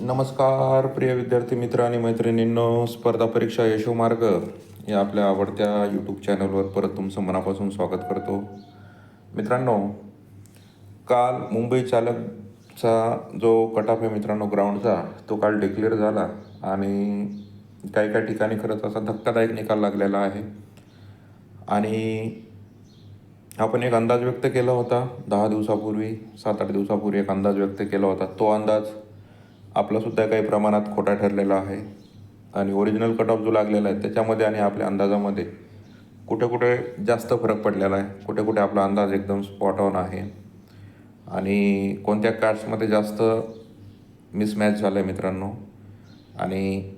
नमस्कार प्रिय विद्यार्थी मित्र आणि मैत्रिणींनो. स्पर्धा परीक्षा यशोमार्ग या आपल्या आवडत्या यूट्यूब चॅनलवर परत तुमचं मनापासून स्वागत करतो. मित्रांनो काल मुंबई चालकचा जो कटाफ आहे मित्रांनो ग्राउंडचा तो काल डिक्लेअर झाला आणि काही काही ठिकाणी खरंच असा धक्कादायक निकाल लागलेला आहे. आणि आपण एक अंदाज व्यक्त केला होता दहा दिवसापूर्वी सात आठ दिवसापूर्वी एक अंदाज व्यक्त केला होता. तो अंदाज आपलासुद्धा काही प्रमाणात खोटा ठरलेला आहे आणि ओरिजिनल कट ऑफ जो लागलेला आहे त्याच्यामध्ये आणि आपल्या अंदाजामध्ये कुठे कुठे जास्त फरक पडलेला आहे कुठे कुठे आपला अंदाज एकदम स्पॉट ऑन आहे. आणि कोणत्या कार्ड्समध्ये जास्त मिसमॅच झालं आहे मित्रांनो आणि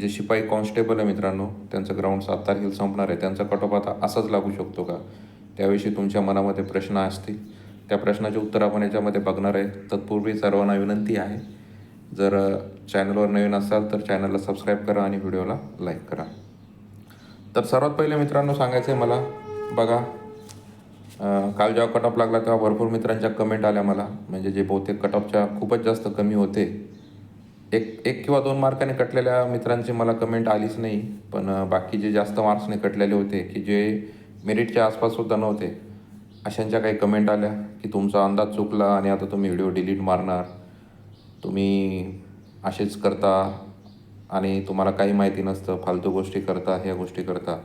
जे शिपाई कॉन्स्टेबल आहे मित्रांनो त्यांचं ग्राउंड सात तारखेला संपणार आहे त्यांचा कट ऑफ आता असाच लागू शकतो का? त्याविषयी तुमच्या मनामध्ये प्रश्न असतील. त्या प्रश्नाचे उत्तर आपण याच्यामध्ये बघणार आहे. तत्पूर्वी सर्वांना विनंती आहे जर चॅनलवर नवीन असाल तर चॅनलला सबस्क्राईब करा आणि व्हिडिओला लाईक करा. तर सर्वात पहिले मित्रांनो सांगायचं आहे मला बघा काल जेव्हा कट ऑफ लागला तेव्हा भरपूर मित्रांच्या कमेंट आल्या मला. म्हणजे जे बहुतेक कट ऑफच्या खूपच जास्त कमी होते. एक एक किंवा दोन मार्काने कटलेल्या मित्रांची मला कमेंट आलीच नाही. पण बाकी जे जास्त मार्क्सने कटलेले होते की जे मेरिटच्या आसपाससुद्धा नव्हते. अशांच्या काही कमेंट आल्या की तुमचा अंदाज चुकला आणि आता तुम्ही व्हिडिओ डिलीट मारणार. तुम्ही असेच करता आणि तुम्हाला काही माहिती नसतं फालतू गोष्टी करता ह्या गोष्टी करता.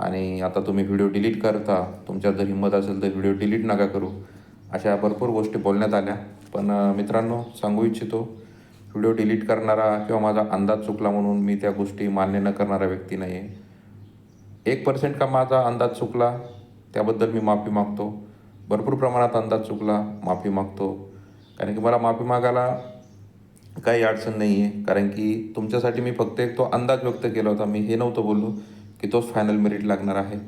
आणि आता तुम्ही व्हिडिओ डिलीट करता तुमच्यात जर हिंमत असेल तर व्हिडिओ डिलीट नका करू. अशा भरपूर गोष्टी बोलण्यात आल्या. पण मित्रांनो सांगू इच्छितो व्हिडिओ डिलीट करणारा किंवा माझा अंदाज चुकला म्हणून मी त्या गोष्टी मान्य न करणारा व्यक्ती नाही आहे एक पर्सेंट का माझा अंदाज चुकला त्याबद्दल मी माफी मागतो. भरपूर प्रमाणात अंदाज चुकला माफी मागतो. कारण की मला माफी मागायला काही अडचण नाही आहे कारण की तुमच्यासाठी मी फक्त एक तो अंदाज व्यक्त केला होता. मी हे नव्हतं बोललो की तोच फायनल मेरिट लागणार आहे.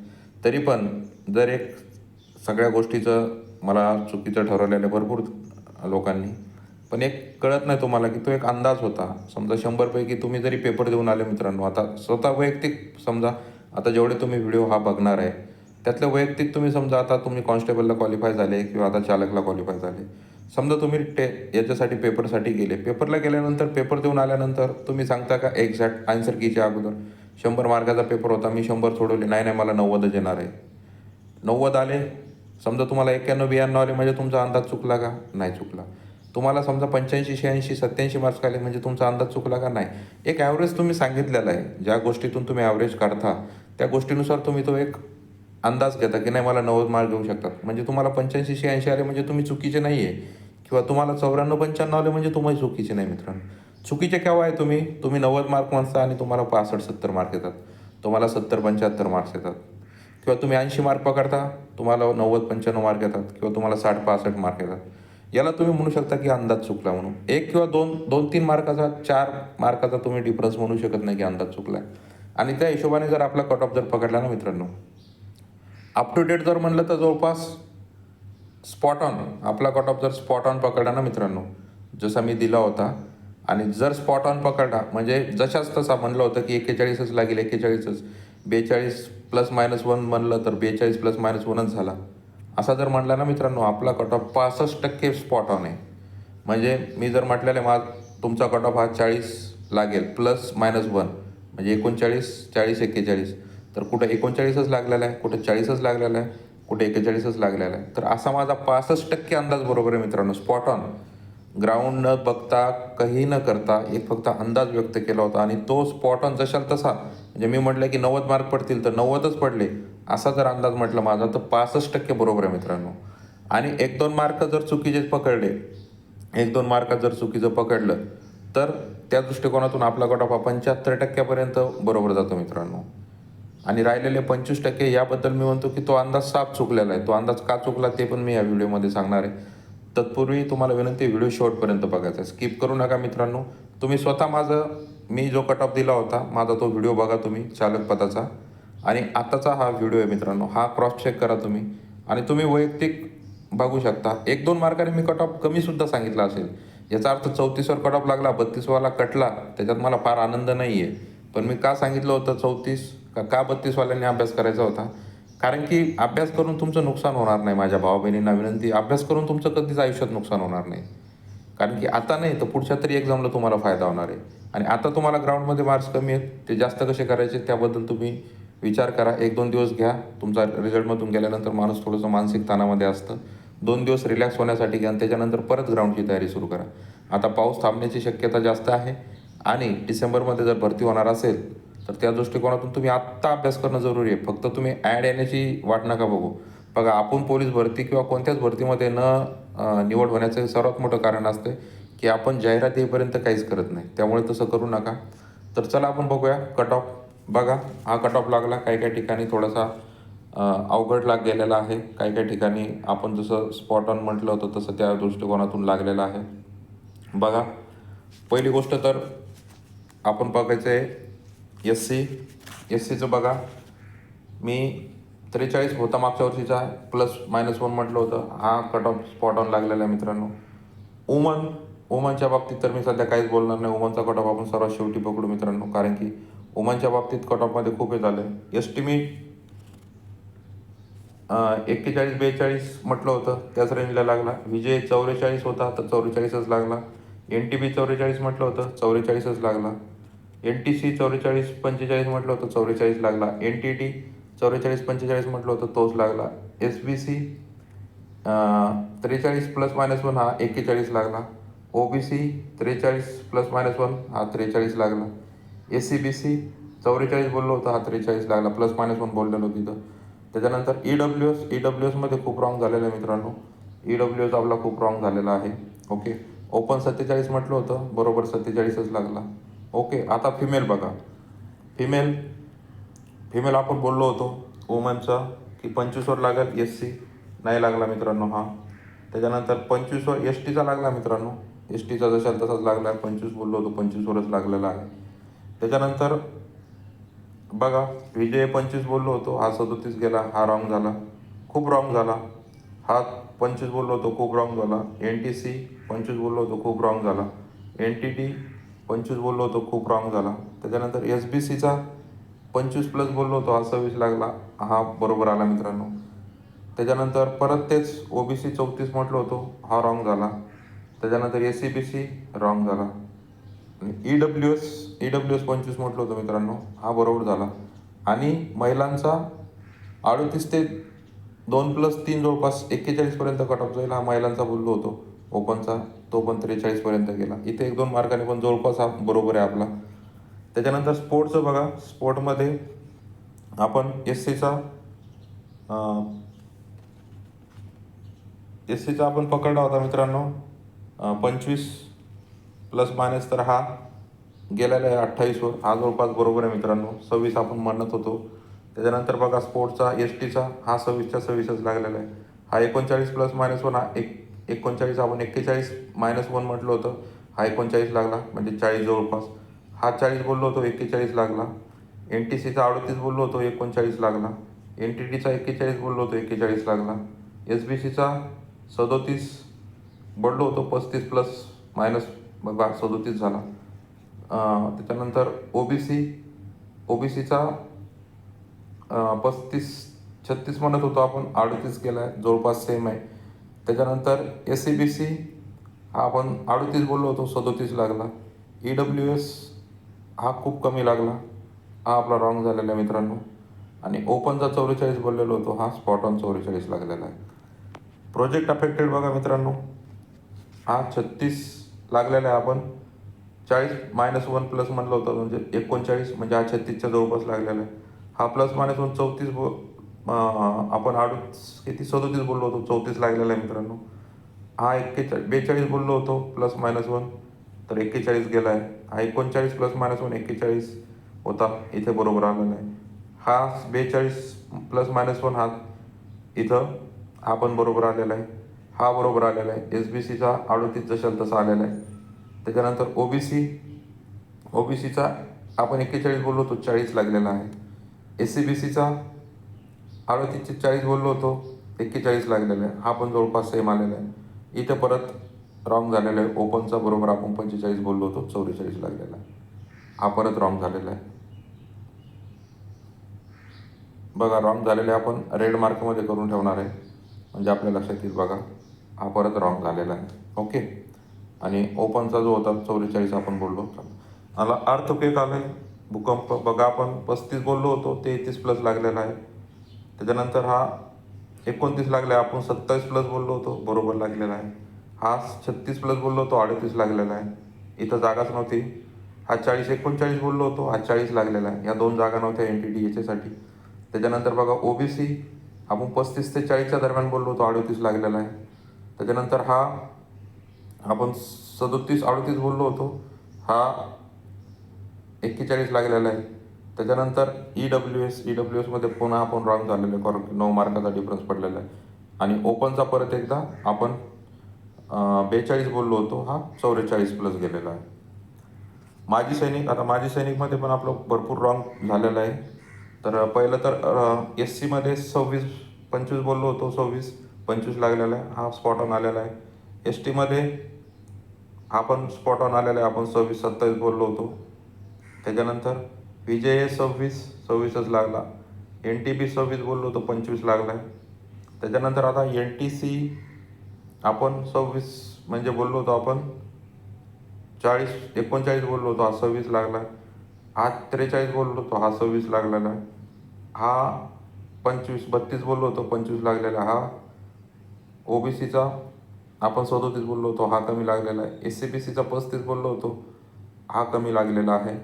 तरी पण जर एक सगळ्या गोष्टीचं मला चुकीचं ठरवलेलं आहे भरपूर लोकांनी पण एक कळत नाही तुम्हाला की तो एक अंदाज होता. समजा शंभरपैकी तुम्ही जरी पेपर देऊन आले मित्रांनो आता स्वतः वैयक्तिक समजा आता जेवढे तुम्ही व्हिडिओ हा बघणार आहे त्यातलं वैयक्तिक तुम्ही समजा आता तुम्ही कॉन्स्टेबलला क्वालिफाय झाले किंवा आता चालकला क्वालिफाय झाले. समजा तुम्ही टे याच्यासाठी पेपरसाठी गेले. पेपरला गेल्यानंतर पेपर देऊन आल्यानंतर तुम्ही सांगता का एक्झॅक्ट आन्सर कीच्या अगोदर? शंभर मार्काचा पेपर होता मी शंभर सोडवले. नाही नाही मला नव्वदच येणार आहे. नव्वद आले समजा तुम्हाला एक्क्याण्णव ब्याण्णव आले म्हणजे तुमचा अंदाज चुकला का? नाही चुकला. तुम्हाला समजा पंच्याऐंशी शहाऐंशी सत्याऐंशी मार्क्स आले म्हणजे तुमचा अंदाज चुकला का नाही? एक ॲव्हरेज तुम्ही सांगितलेला आहे. ज्या गोष्टीतून तुम्ही ॲव्हरेज काढता त्या गोष्टीनुसार तुम्ही तो एक अंदाज घेता की नाही मला नव्वद मार्क देऊ शकतात. म्हणजे तुम्हाला पंच्याऐंशी शहाऐंशी आले म्हणजे तुम्ही चुकीचे नाही आहे किंवा तुम्हाला चौऱ्याण्णव पंच्याण्णव आले म्हणजे तुम्ही चुकीचे नाही मित्रांनो. चुकीचे केव्हा आहे तुम्ही? तुम्ही नव्वद मार्क म्हणता आणि तुम्हाला पासष्ट सत्तर मार्क येतात. तुम्हाला सत्तर पंच्याहत्तर मार्क्स येतात. किंवा तुम्ही ऐंशी मार्क पकडता तुम्हाला नव्वद पंच्याण्णव मार्क येतात. किंवा तुम्हाला साठ पासष्ट मार्क येतात. याला तुम्ही म्हणू शकता की अंदाज चुकला म्हणून. एक किंवा दोन दोन तीन मार्काचा चार मार्काचा तुम्ही डिफरन्स म्हणू शकत नाही की अंदाज चुकला आणि त्या हिशोबाने जर आपला कट ऑफ जर पकडला ना मित्रांनो. अप टू डेट जर म्हणलं तर जवळपास स्पॉट ऑन आपला कट ऑफ जर स्पॉट ऑन पकडला ना मित्रांनो. जसा मी दिला होता. आणि जर स्पॉट ऑन पकडला म्हणजे जशाच तसा म्हणलं होतं की एक्केचाळीसच लागेल एक्केचाळीसच. बेचाळीस प्लस मायनस वन म्हणलं तर बेचाळीस प्लस मायनस वनच झाला. असा जर म्हटला ना मित्रांनो आपला कट ऑफ पासष्ट टक्के स्पॉट ऑन आहे. म्हणजे मी जर म्हटलेलं आहे मा तुमचा कट ऑफ हा चाळीस लागेल प्लस मायनस वन म्हणजे एकोणचाळीस चाळीस एक्केचाळीस. तर कुठं एकोणचाळीसच लागलेला आहे कुठं चाळीसच लागलेला आहे कुठे एक्केचाळीसच लागलेला आहे. तर असा माझा पासष्ट टक्के अंदाज बरोबर आहे मित्रांनो स्पॉट ऑन ग्राउंड न बघता काही न करता एक फक्त अंदाज व्यक्त केला होता. आणि तो स्पॉट ऑन जशाल तसा. म्हणजे मी म्हटलं की नव्वद मार्क पडतील तर नव्वदच पडले. असा जर अंदाज म्हटला माझा तर पासष्ट टक्के बरोबर आहे मित्रांनो. आणि एक दोन मार्क जर चुकीचे पकडले एक दोन मार्क जर चुकीचं पकडलं तर त्या दृष्टिकोनातून आपला कट ऑफ हा पंच्याहत्तर टक्क्यापर्यंत बरोबर जातो मित्रांनो. आणि राहिलेले पंचवीस टक्के याबद्दल मी म्हणतो की तो अंदाज साफ चुकलेला आहे. तो अंदाज का चुकला ते पण मी या व्हिडिओमध्ये सांगणार आहे. तत्पूर्वी तुम्हाला विनंती व्हिडिओ शेवटपर्यंत बघायचा आहे. स्किप करू नका मित्रांनो. तुम्ही स्वतः माझं मी जो कट ऑफ दिला होता माझा तो व्हिडिओ बघा तुम्ही चालक पदाचा आणि आताचा हा व्हिडिओ आहे मित्रांनो हा क्रॉस चेक करा तुम्ही. आणि तुम्ही वैयक्तिक बघू शकता. एक दोन मार्काने मी कट ऑफ कमीसुद्धा सांगितला असेल. याचा अर्थ चौतीसवर कट ऑफ लागला बत्तीसवाला कटला त्याच्यात मला फार आनंद नाही आहे पण मी का सांगितलं होतं चौतीस? का का बत्तीसवाल्यांनी अभ्यास करायचा होता? कारण की अभ्यास करून तुमचं नुकसान होणार नाही माझ्या भावा बहिणींना विनंती. अभ्यास करून तुमचं कधीच आयुष्यात नुकसान होणार नाही. कारण की आता नाही तर पुढच्या तरी एक्झामला तुम्हाला फायदा होणार आहे. आणि आता तुम्हाला ग्राउंडमध्ये मार्क्स कमी आहेत ते जास्त कसे करायचे त्याबद्दल तुम्ही विचार करा एक दोन दिवस घ्या. तुमचा रिझल्टमधून गेल्यानंतर माणूस थोडंसं मानसिक ताणामध्ये असतं. दोन दिवस रिलॅक्स होण्यासाठी घ्या आणि त्याच्यानंतर परत ग्राउंडची तयारी सुरू करा. आता पाऊस थांबण्याची शक्यता जास्त आहे आणि डिसेंबरमध्ये जर भरती होणार असेल तर त्या दृष्टिकोनातून तुम्ही आत्ता अभ्यास करणं जरुरी आहे. फक्त तुम्ही ॲड येण्याची वाट नका बघू. बघा आपण पोलीस भरती किंवा कोणत्याच भरतीमध्ये न निवड होण्याचं सर्वात मोठं कारण असतं की आपण जाहिरात येईपर्यंत काहीच करत नाही. त्यामुळे तसं करू नका. तर चला आपण बघूया कट ऑफ बघा हा कट ऑफ लागला. काही काही ठिकाणी थोडासा अवघड लाग गेलेला आहे. काही काही ठिकाणी आपण जसं स्पॉट ऑन म्हटलं होतं तसं त्या दृष्टिकोनातून लागलेलं आहे. बघा पहिली गोष्ट तर आपण बघायचं आहे एस सी एस सीचं बघा. मी त्रेचाळीस होता मागच्या वर्षीचा प्लस मायनस वन म्हटलं होतं. हा कट ऑफ स्पॉट ऑन लागलेला आहे मित्रांनो. वुमन वुमनच्या बाबतीत तर मी सध्या काहीच बोलणार नाही. वुमनचा कट ऑफ आपण सर्वात शेवटी पकडू मित्रांनो. कारण की वुमनच्या बाबतीत कट ऑफमध्ये खूप हे झालं आहे एस्टिमेट एक्केचाळीस बेचाळीस म्हटलं होतं. त्याच रेंजला लागला. विजय चौवेचाळीस होता तर चौवेचाळीसच लागला. एन टी बी चौवेचाळीस म्हटलं होतं चौवेचाळीसच लागला. एन टी सी चौवेचाळीस पंचेचाळीस म्हटलं होतं चौवेचाळीस लागला. एन टी टी चौवेचाळीस पंचेचाळीस म्हटलं होतं तोच लागला. एस बी सी त्रेचाळीस प्लस मायनस वन हा एक्केचाळीस लागला. ओ बी सी त्रेचाळीस प्लस मायनस वन हा त्रेचाळीस लागला. एस सी बी सी चौवेचाळीस बोललो होतं हा त्रेचाळीस लागला प्लस मायनस वन बोललेलो तिथं. त्याच्यानंतर E W S E W एसमध्ये खूप रॉंग झालेलं आहे मित्रांनो. ई डब्ल्यू एस आपला खूप रॉंग झालेला आहे. ओके ओपन सत्तेचाळीस म्हटलं होतं बरोबर सत्तेचाळीसच लागला. ओके आता फिमेल बघा. फिमेल फिमेल आपण बोललो होतो वुमनचा की पंचवीसवर लागेल एस सी नाही लागला मित्रांनो हा. त्याच्यानंतर पंचवीसवर एस टीचा लागला मित्रांनो. एस टीचा जशाल तसाच लागला पंचवीस बोललो होतो पंचवीसवरच लागलेला आहे. त्याच्यानंतर बघा विजय पंचवीस बोललो होतो. हा सदोतीस गेला हा रॉंग झाला. खूप रॉंग झाला. हा पंचवीस बोललो होतो खूप रॉंग झाला. एन टी सी पंचवीस बोललो होतो खूप रॉंग झाला. एन टी टी पंचवीस बोललो होतो खूप रॉंग झाला. त्याच्यानंतर एस बी सीचा पंचवीस प्लस बोललो होतो हा सव्वीस लागला. हा बरोबर आला मित्रांनो. त्याच्यानंतर परत तेच ओ बी सी चौतीस म्हटलो होतो हा रॉंग झाला. त्याच्यानंतर S C B C wrong झाला. E W S E W S पंचवीस म्हटलं होतं मित्रांनो. हा बरोबर झाला. आणि महिलांचा अडतीस ते दोन प्लस तीन जवळपास एक्केचाळीसपर्यंत कट ऑफ जाईल हा महिलांचा बोललो होतो. ओपनचा तो पण त्रेचाळीसपर्यंत गेला. इथे एक दोन मार्काने पण जवळपास हा बरोबर आहे आपला. त्याच्यानंतर स्पोर्टचं बघा. स्पोर्टमध्ये आपण एस सीचा एस सीचा आपण पकडला होता मित्रांनो. पंचवीस प्लस मायनस तर हा गेलेला आहे अठ्ठावीसवर हा जवळपास बरोबर आहे मित्रांनो. सव्वीस आपण म्हणत होतो. त्याच्यानंतर बघा स्पोर्टचा एस टीचा हा सव्वीसच्या सव्वीसच लागलेला आहे. हा एकोणचाळीस प्लस मायनस वन हा एक एकोणचाळीस आपण एक्केचाळीस मायनस वन म्हटलं होतं. हा एकोणचाळीस लागला म्हणजे चाळीस जवळपास. हा चाळीस बोललो होतो एक्केचाळीस लागला. एन टी सीचा अडतीस बोललो होतो एकोणचाळीस लागला. एन टी टीचा एक्केचाळीस बोललो होतो एक्केचाळीस लागला. एस बी सीचा सदोतीस बोललो होतो पस्तीस प्लस मायनस बघा सदोतीस झाला. त्याच्यानंतर ओ बी सी ओ बी सीचा पस्तीस छत्तीस म्हणत होतो आपण अडतीस केला आहे जवळपास सेम आहे. त्याच्यानंतर एस सी बी सी हा आपण अडतीस बोललो होतो सदोतीस लागला. ई डब्ल्यू एस हा खूप कमी लागला. हा आपला रॉंग झालेला आहे मित्रांनो. आणि ओपनचा चौवेचाळीस बोललेलो होतो हा स्पॉट ऑन चौवेचाळीस लागलेला आहे. प्रोजेक्ट अफेक्टेड बघा मित्रांनो. हा छत्तीस लागलेला आहे आपण. चाळीस मायनस वन प्लस म्हणलं होतं म्हणजे एकोणचाळीस म्हणजे हा छत्तीसच्या जवळपास लागलेला आहे. हा प्लस मायनस वन चौतीस बो आपण अडूस किती? सदोतीस बोललो होतो चौतीस लागलेला आहे मित्रांनो. हा एक्केचाळीस बेचाळीस बोललो होतो प्लस मायनस वन तर एक्केचाळीस गेला आहे हा एकोणचाळीस प्लस मायनस वन एक्केचाळीस होता इथे बरोबर आलेला आहे. हा बेचाळीस प्लस मायनस वन हा इथं हा पण बरोबर आलेला आहे. हा बरोबर आलेला आहे. एस बी सीचा अडोतीस जशाल तसा आलेला आहे. त्याच्यानंतर ओ बी सी ओ बी सीचा आपण एक्केचाळीस बोललो होतो चाळीस लागलेला आहे. एस सी बी सीचा अडतीसशे चाळीस बोललो होतो एक्केचाळीस लागलेला आहे. हा पण जवळपास सेम आलेला आहे. इथं परत रॉंग झालेला आहे. ओपनचा बरोबर आपण पंचेचाळीस बोललो होतो चौवेचाळीस लागलेला आहे. हा परत रॉंग झालेला आहे. बघा रॉंग झालेले आपण रेड मार्कमध्ये करून ठेवणार आहे. म्हणजे आपल्या लक्षात येईल बघा हा परत रॉंग झालेला आहे. ओके आणि ओपनचा जो होता चौवेचाळीस आपण बोललो मला अर्थक्वेक आलं आहे भूकंप बघा आपण पस्तीस बोललो होतो तेहतीस प्लस लागलेला आहे. त्याच्यानंतर हा एकोणतीस लागला आहे आपण सत्तावीस प्लस बोललो होतो बरोबर लागलेला आहे. हा छत्तीस प्लस बोललो होतो अडतीस लागलेला आहे. इथं जागाच नव्हती. हा चाळीस एकोणचाळीस बोललो होतो हा चाळीस लागलेला आहे. या दोन जागा नव्हत्या एन टी डी याच्यासाठी त्याच्यानंतर बघा ओ बी सी आपण पस्तीस ते चाळीसच्या दरम्यान बोललो होतो अडतीस लागलेला आहे. त्याच्यानंतर हा आपण सदोतीस अडतीस बोललो होतो. हा एक्केचाळीस लागलेला आहे. त्याच्यानंतर E W S E W एसमध्ये पुन्हा आपण रॉंग झालेलो आहे. कारण नऊ मार्काचा डिफरन्स पडलेला आहे. आणि ओपनचा परत एकदा आपण बेचाळीस बोललो होतो. हा चौवेचाळीस प्लस गेलेला आहे. माजी सैनिक आता माजी सैनिकमध्ये पण आपलं भरपूर रॉंग झालेलं आहे. तर पहिलं तर एस सीमध्ये सव्वीस पंचवीस बोललो होतो. सव्वीस पंचवीस लागलेला आहे. हा स्पॉट ऑन आलेला आहे. एस टीमध्ये हा पण स्पॉट ऑन आलेला आहे. आपण सव्वीस सत्तावीस बोललो होतो. त्याच्यानंतर विजय सव्वीस सव्वीसच लागला. एन टी बी सव्वीस बोललो होतो पंचवीस लागला आहे त्याच्यानंतर आता एन टी सी आपण सव्वीस म्हणजे बोललो होतो आपण चाळीस एकोणचाळीस बोललो होतो हा सव्वीस लागला हा त्रेचाळीस बोललो होतो हा सव्वीस लागलेला आहे. हा पंचवीस बत्तीस बोललो होतो पंचवीस लागलेला हा ओ बी सीचा आपण सदोतीस बोललो होतो हा कमी लागलेला आहे. एस सी बी सीचा पस्तीस बोललो होतो हा कमी लागलेला आहे.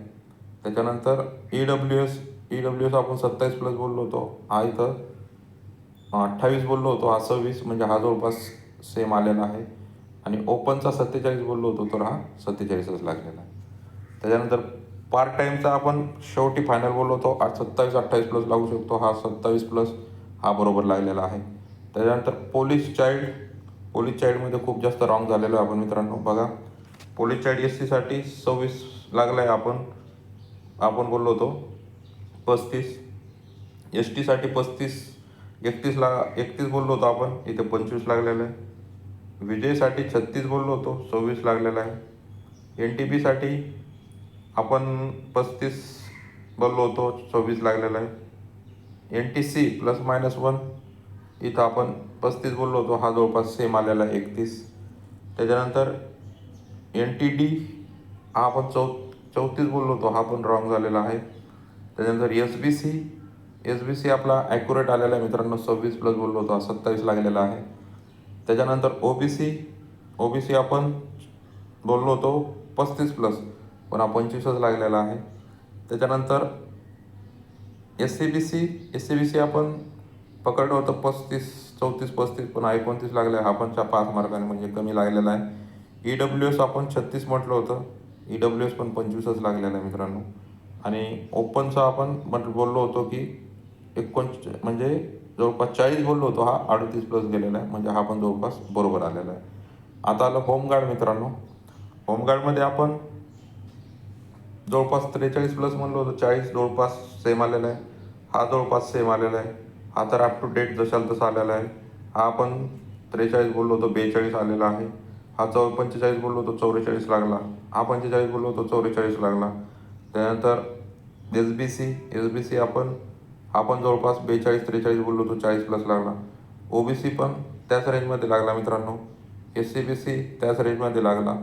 त्याच्यानंतर E W S E W S आपण सत्तावीस प्लस बोललो होतो. हा इथं अठ्ठावीस बोललो होतो हा सव्वीस म्हणजे हा जवळपास सेम आलेला आहे. आणि ओपनचा सत्तेचाळीस बोललो होतो तर हा सत्तेचाळीसच लागलेला आहे. त्याच्यानंतर पार्ट टाईमचा आपण शेवटी फायनल बोललो होतो आठ सत्तावीस अठ्ठावीस प्लस लागू शकतो हा सत्तावीस प्लस हा बरोबर लागलेला आहे. त्याच्यानंतर पोलीस चाइल्ड पोलीस चाइल्डमध्ये खूप जास्त रॉंग झालेलो आहे आपण मित्रांनो. बघा पोलीस चाइल्ड एस सीसाठी सव्वीस लागला आहे आपण. आपण बोललो होतो पस्तीस. एस टीसाठी पस्तीस एकतीसला एकतीस बोललो होतो आपण. इथे पंचवीस लागलेलं आहे. विजयसाठी छत्तीस बोललो होतो सव्वीस लागलेला आहे. एन टी पीसाठी आपण पस्तीस बोललो होतो सव्वीस लागलेला आहे. N T C plus minus one इथं आपण पस्तीस बोललो होतो हा जवळपास सेम आलेला आहे एकतीस. त्याच्यानंतर एन टी डी हा आपण चौ चौतीस बोललो होतो हा पण रॉंग झालेला आहे. त्याच्यानंतर S B C S B C आपला ॲक्युरेट आलेला आहे मित्रांनो सव्वीस प्लस बोललो होतो हा सत्तावीस लागलेला आहे. त्याच्यानंतर ओ बी सी ओ बी सी आपण बोललो होतो पस्तीस प्लस पण हा पंचवीसच लागलेला आहे. त्याच्यानंतर S C B C S C B C आपण पकडलं होतं पस्तीस चौतीस पस्तीस पण एकोणतीस लागले. आहे हा पण चा पाच मार्काने म्हणजे कमी लागलेला आहे. ई डब्ल्यू एस आपण छत्तीस म्हटलं होतं. ई डब्ल्यू एस पण पंचवीसच लागलेला आहे मित्रांनो. आणि ओपनचा आपण म्हट बोललो होतो की एकोण म्हणजे जवळपास चाळीस बोललो होतो हा अडतीस प्लस गेलेला आहे. म्हणजे हा पण जवळपास बरोबर आलेला आहे. आता आलं होमगार्ड मित्रांनो. होमगार्डमध्ये आपण जवळपास त्रेचाळीस प्लस म्हणलो होतो. चाळीस जवळपास सेम आलेला आहे. हा जवळपास सेम आलेला आहे. हा तर अप टू डेट जशाल तसा आलेला आहे. हा आपण त्रेचाळीस बोललो होतो बेचाळीस आलेला आहे. हा चौ पंचेचाळीस बोललो होतो चौवेचाळीस लागला. हा पंचेचाळीस बोललो होतो चौवेचाळीस लागला. त्यानंतर S B C S B C आपण आपण जवळपास बेचाळीस त्रेचाळीस बोललो होतो चाळीस प्लस लागला. ओ बी सी पण त्याच रेंजमध्ये लागला मित्रांनो. एस सी बी सी त्याच रेंजमध्ये लागला.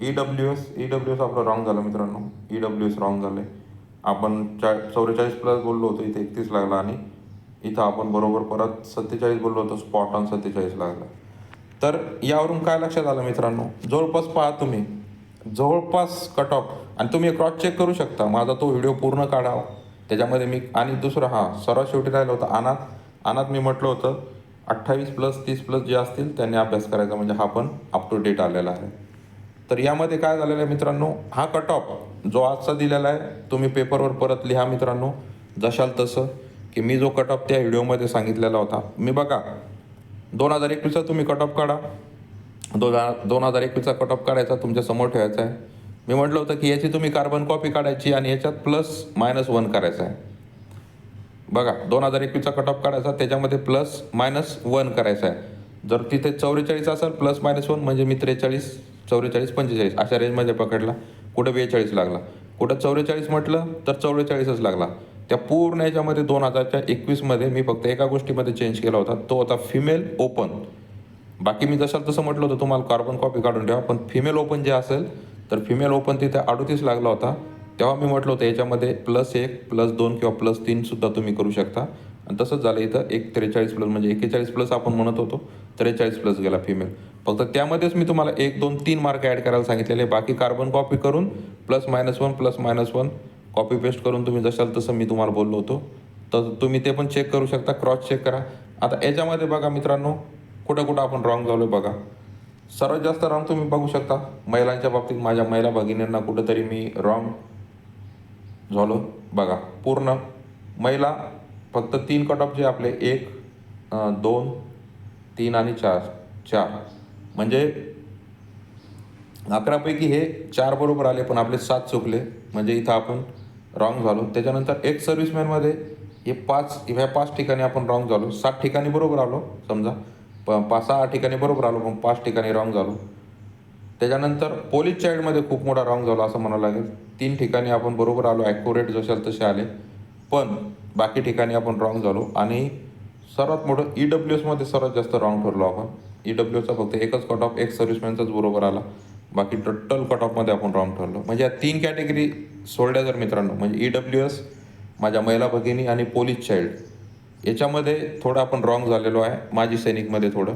E W S E W S आपलं रॉंग झालं मित्रांनो. ई डब्ल्यू एस रॉंग झालं आपण चा चौवेचाळीस प्लस बोललो होतो इथे एकतीस लागला आणि इथं आपण बरोबर परत सत्तेचाळीस बोललो होतो स्पॉट ऑन सत्तेचाळीस लागला तर यावरून काय लक्षात आलं मित्रांनो? जवळपास पहा तुम्ही. जवळपास कट ऑफ आणि तुम्ही क्रॉस चेक करू शकता. माझा तो व्हिडिओ पूर्ण काढावा. त्याच्यामध्ये मी आणि दुसरं हां सर्वात शेवटी राहिलं होतं अनाथ. अनाथ मी म्हटलं होतं अठ्ठावीस प्लस तीस प्लस जे असतील त्यांनी अभ्यास करायचा म्हणजे हा पण अप टू डेट आलेला आहे. तर यामध्ये काय झालेलं आहे मित्रांनो? हा कट ऑफ जो आजचा दिलेला आहे तुम्ही पेपरवर परत लिहा मित्रांनो. जशाल तसं. की मी जो कट ऑफ त्या व्हिडिओमध्ये सांगितलेला होता. मी बघा दोन हजार एकवीसचा तुम्ही कट ऑफ काढा. दोन हजार दोन हजार एकवीसचा कट ऑफ काढायचा तुमच्यासमोर ठेवायचा आहे. मी म्हटलं होतं की याची तुम्ही कार्बन कॉपी काढायची आणि याच्यात प्लस मायनस वन करायचा आहे. बघा दोन हजार एकवीसचा कट ऑफ काढायचा त्याच्यामध्ये प्लस मायनस वन करायचा आहे. जर तिथे चौवेचाळीस असेल प्लस मायनस वन म्हणजे मी त्रेचाळीस चौवेचाळीस पंचेचाळीस अशा रेंजमध्ये पकडला. कुठं बेचाळीस लागला. कुठं चौवेचाळीस म्हटलं तर चौवेचाळीसच लागला. त्या पूर्ण याच्यामध्ये दोन हजारच्या एकवीसमध्ये मी फक्त एका गोष्टीमध्ये चेंज केला होता. तो होता फिमेल ओपन बाकी मी जसं तसं म्हटलं होतं तुम्हाला कार्बन कॉपी काढून ठेवा पण फिमेल ओपन जे असेल तर फिमेल ओपन तिथे अडोतीस लागला होता. तेव्हा मी म्हटलं होतं याच्यामध्ये प्लस एक प्लस दोन किंवा प्लस तीनसुद्धा तुम्ही करू शकता. आणि तसंच झालं इथं एक त्रेचाळीस प्लस म्हणजे एकेचाळीस प्लस आपण म्हणत होतो त्रेचाळीस प्लस गेला फिमेल फक्त त्यामध्येच मी तुम्हाला एक दोन तीन मार्क ॲड करायला सांगितलेले. बाकी कार्बन कॉपी करून plus minus one plus minus one copy paste करून तुम्ही जशाल तसं मी तुम्हाला बोललो होतो. तर तुम्ही ते पण चेक करू शकता क्रॉस चेक करा. आता याच्यामध्ये बघा मित्रांनो कुठं कुठं आपण रॉंग झालो बघा. सर्वात जास्त रॉंग तुम्ही बघू शकता. महिलांच्या बाबतीत माझ्या महिला भगिनींना कुठंतरी मी रॉंग झालो. बघा पूर्ण महिला फक्त तीन कट ऑफ जे आपले एक दोन तीन आणि चार चार. म्हणजे अकरापैकी हे चार बरोबर आले पण आपले सात चुकले. म्हणजे इथं आपण रॉंग झालो. त्याच्यानंतर एक सर्व्हिसमॅनमध्ये हे पाच ह्या पाच ठिकाणी आपण रॉंग झालो. सात ठिकाणी बरोबर आलो समजा. प पाच सहा ठिकाणी बरोबर आलो पण पाच ठिकाणी रॉंग झालो. त्याच्यानंतर पोलीस चाईल्डमध्ये खूप मोठा रॉंग झाला असं म्हणावं लागेल. तीन ठिकाणी आपण बरोबर आलो ॲक्युरेट जशाल तसे आले. पण बाकी ठिकाणी आपण रॉंग झालो आणि सर्वात मोठं ई डब्ल्यू एसमध्ये सर्वात जास्त रॉंग ठरलो आपण. ई डब्ल्यू एसचा फक्त एकच कट ऑफ एक सर्व्हिसमॅनचाच बरोबर आला. बाकी टोटल कट ऑफमध्ये आपण राऊंड ठरलो. म्हणजे या तीन कॅटेगरी सोडल्या जर मित्रांनो म्हणजे ई डब्ल्यू एस माझ्या महिला भगिनी आणि पोलीस चाइल्ड याच्यामध्ये थोडं आपण रॉंग झालेलो आहे माजी सैनिकमध्ये थोडं.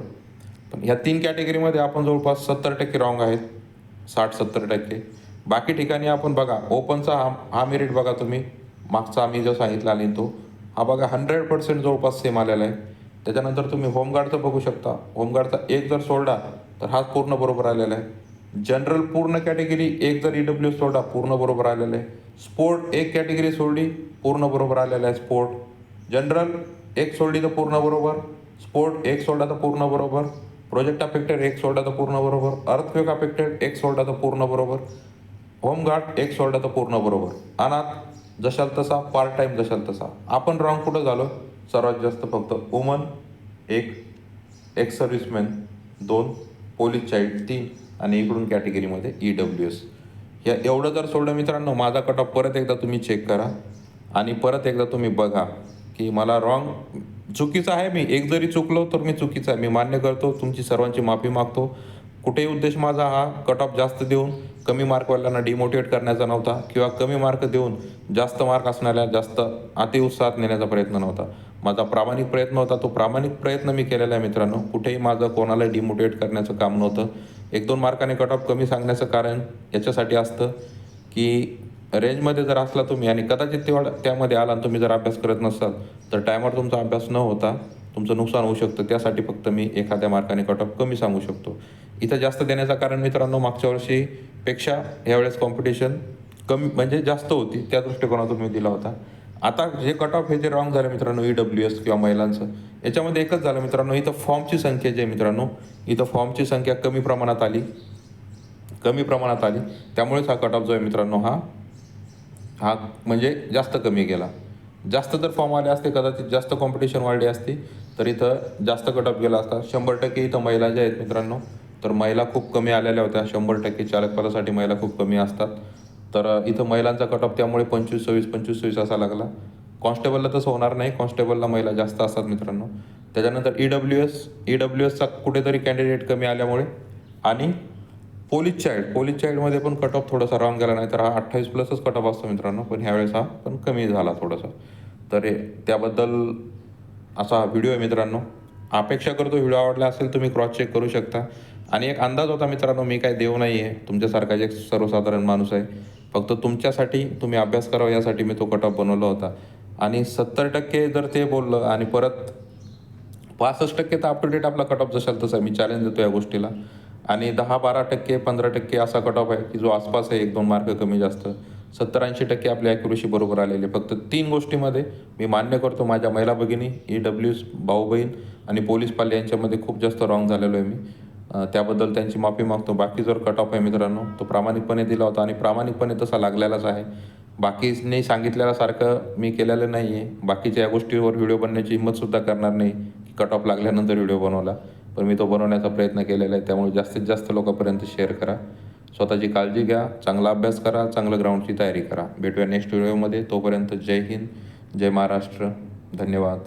पण ह्या तीन कॅटेगरीमध्ये आपण जवळपास सत्तर टक्के रॉंग आहेत साठ सत्तर टक्के. बाकी ठिकाणी आपण बघा ओपनचा हा हा मेरिट बघा तुम्ही. मागचा आम्ही जो सांगितला आणि तो हा बघा हंड्रेड पर्सेंट जवळपास सेम आलेला आहे. त्याच्यानंतर तुम्ही होमगार्डचं बघू शकता. होमगार्डचा एक जर सोडला तर हा पूर्ण बरोबर आलेला आहे. जनरल पूर्ण कॅटेगरी एक जर ई डब्ल्यू सोडा पूर्ण बरोबर आलेलं आहे. स्पोर्ट एक कॅटेगरी सोडली पूर्ण बरोबर आलेलं आहे स्पोर्ट. जनरल एक सोडली तर पूर्ण बरोबर. स्पोर्ट एक सोडला तर पूर्ण बरोबर. प्रोजेक्ट अफेक्टेड एक सोडला तर पूर्ण बरोबर. अर्थक्वेक अफेक्टेड एक सोडला तर पूर्ण बरोबर. होमगार्ड एक सोडला तर पूर्ण बरोबर. अनाथ जशाल तसा पार्ट टाईम जशाल तसा. आपण रॉंग कुठं झालो? सर्वात जास्त फक्त वुमन एक एक्स सर्व्हिसमॅन दोन पोलीस चाइल्ड तीन. आणि इकडून कॅटेगरीमध्ये ई डब्ल्यू एस या एवढं जर सोडलं मित्रांनो माझा कट ऑफ परत एकदा तुम्ही चेक करा. आणि परत एकदा तुम्ही बघा की मला रॉंग चुकीचं आहे मी. एक जरी चुकलो तर मी चुकीचं आहे. मी मान्य करतो तुमची सर्वांची माफी मागतो. कुठेही उद्देश माझा हा कट ऑफ जास्त देऊन कमी मार्कवाल्यांना डिमोटिवेट करण्याचा नव्हता किंवा कमी मार्क देऊन जास्त मार्क असणाऱ्या जास्त अतिउत्साहात नेण्याचा प्रयत्न नव्हता. माझा प्रामाणिक प्रयत्न होता. तो प्रामाणिक प्रयत्न मी केलेला आहे मित्रांनो. कुठेही माझं कोणाला डिमोटिवेट करण्याचं काम नव्हतं. एक दोन मार्काने कट ऑफ कमी सांगण्याचं कारण याच्यासाठी असतं की रेंजमध्ये जर असला तुम्ही आणि कदाचित तेवढा त्यामध्ये आला आणि तुम्ही जर अभ्यास करत नसाल तर टायमावर तुमचा अभ्यास न होता तुमचं नुकसान होऊ शकतं. त्यासाठी फक्त मी एखाद्या मार्काने कट ऑफ कमी सांगू शकतो. इथं जास्त देण्याचं कारण मित्रांनो मागच्या वर्षीपेक्षा यावेळेस कॉम्पिटिशन कमी म्हणजे जास्त होती. त्या दृष्टिकोनातून मी दिला होता. आता जे कट ऑफ हे जे रॉंग झालं मित्रांनो ई डब्ल्यू एस किंवा महिलांचं याच्यामध्ये एकच झालं मित्रांनो इथं फॉर्मची संख्या जी आहे मित्रांनो इथं फॉर्मची संख्या कमी प्रमाणात आली. कमी प्रमाणात आली. त्यामुळेच हा कट ऑफ जो आहे मित्रांनो हा हा म्हणजे जास्त कमी गेला. जास्त जर फॉर्म आले असते कदाचित जास्त कॉम्पिटिशन वाढली असती तर इथं जास्त कट ऑफ गेला असता. शंभर टक्के इथं महिला ज्या आहेत मित्रांनो तर महिला खूप कमी आलेल्या होत्या. शंभर टक्के चालक पदासाठी महिला खूप कमी असतात. तर इथं महिलांचा कट ऑफ त्यामुळे पंचवीस सव्वीस पंचवीस सव्वीस असा लागला. कॉन्स्टेबलला तसं होणार नाही. कॉन्स्टेबलला महिला जास्त असतात मित्रांनो. त्याच्यानंतर E W S E W एसचा कुठेतरी कॅन्डिडेट कमी आल्यामुळे आणि पोलीस चाइल्ड पोलीस चाइल्डमध्ये पण कट ऑफ थोडासा रॉंग गेला नाही तर हा अठ्ठावीस प्लसच कट ऑफ असतो मित्रांनो. पण ह्यावेळेस हा पण कमी झाला थोडासा. तर त्याबद्दल असा व्हिडिओ आहे मित्रांनो. अपेक्षा करतो व्हिडिओ आवडला असेल तुम्ही क्रॉस चेक करू शकता. आणि एक अंदाज होता मित्रांनो मी काय देव नाही आहे तुमच्यासारखा जे सर्वसाधारण माणूस आहे. फक्त तुमच्यासाठी तुम्ही अभ्यास करावा यासाठी मी तो कट ऑफ बनवला होता. आणि सत्तर टक्के जर ते बोललं आणि परत पासष्ट टक्के तर अप टू डेट आपला कट ऑफ जशाल तसा मी चॅलेंज देतो या गोष्टीला. आणि दहा बारा टक्के पंधरा टक्के असा कट ऑफ आहे की जो आसपास आहे एक दोन मार्क कमी जास्त. सत्तर ऐंशी टक्के आपल्या ॲक्युरेसी बरोबर आलेले फक्त तीन गोष्टीमध्ये मी मान्य करतो माझ्या महिला भगिनी ई डब्ल्यू भाऊ बहीण आणि पोलीस पाल्य यांच्यामध्ये खूप जास्त रॉंग झालेलो आहे मी. त्याबद्दल त्यांची माफी मागतो. बाकी जर कट ऑफ आहे मित्रांनो तो प्रामाणिकपणे दिला होता आणि प्रामाणिकपणे तसा लागलेलाच आहे. बाकीने सांगितलेल्यासारखं मी केलेलं नाही आहे बाकीच्या या गोष्टीवर व्हिडिओ बनण्याची हिंमतसुद्धा करणार नाही की कट ऑफ लागल्यानंतर व्हिडिओ बनवला. पण मी तो बनवण्याचा प्रयत्न केलेला आहे. त्यामुळे जास्तीत जास्त लोकांपर्यंत शेअर करा. स्वतःची काळजी घ्या चांगला अभ्यास करा चांगलं ग्राउंडची तयारी करा. भेटूया नेक्स्ट व्हिडिओमध्ये तोपर्यंत जय हिंद जय महाराष्ट्र. धन्यवाद.